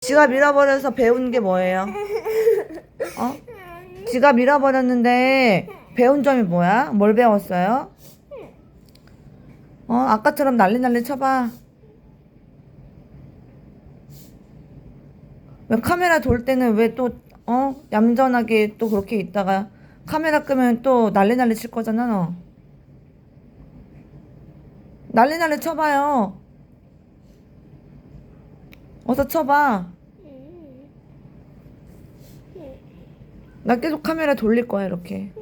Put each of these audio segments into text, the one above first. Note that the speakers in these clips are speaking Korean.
지갑 잃어버려서 배운 게 뭐예요? 어? 지갑 잃어버렸는데 배운 점이 뭐야? 뭘 배웠어요? 어, 아까처럼 난리 난리 쳐봐. 왜 카메라 돌 때는 왜 또, 어? 얌전하게 또 그렇게 있다가 카메라 끄면 또 난리 난리 칠 거잖아, 너. 난리 난리 쳐봐요. 어서 쳐봐. 나 계속 카메라 돌릴 거야, 이렇게.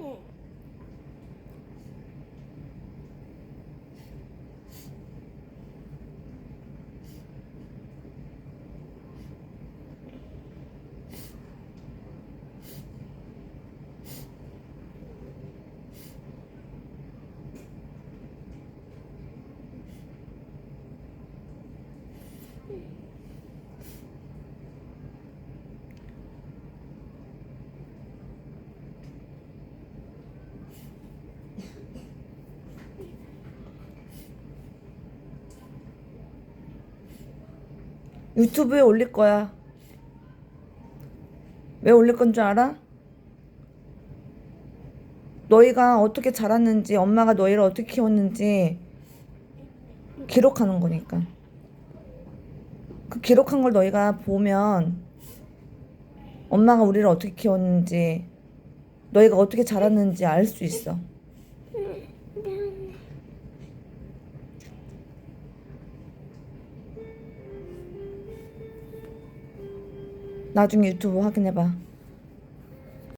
유튜브에 올릴 거야. 왜 올릴 건 줄 알아? 너희가 어떻게 자랐는지, 엄마가 너희를 어떻게 키웠는지 기록하는 거니까. 그 기록한 걸 너희가 보면 엄마가 우리를 어떻게 키웠는지, 너희가 어떻게 자랐는지 알 수 있어. 나중에 유튜브 확인해봐.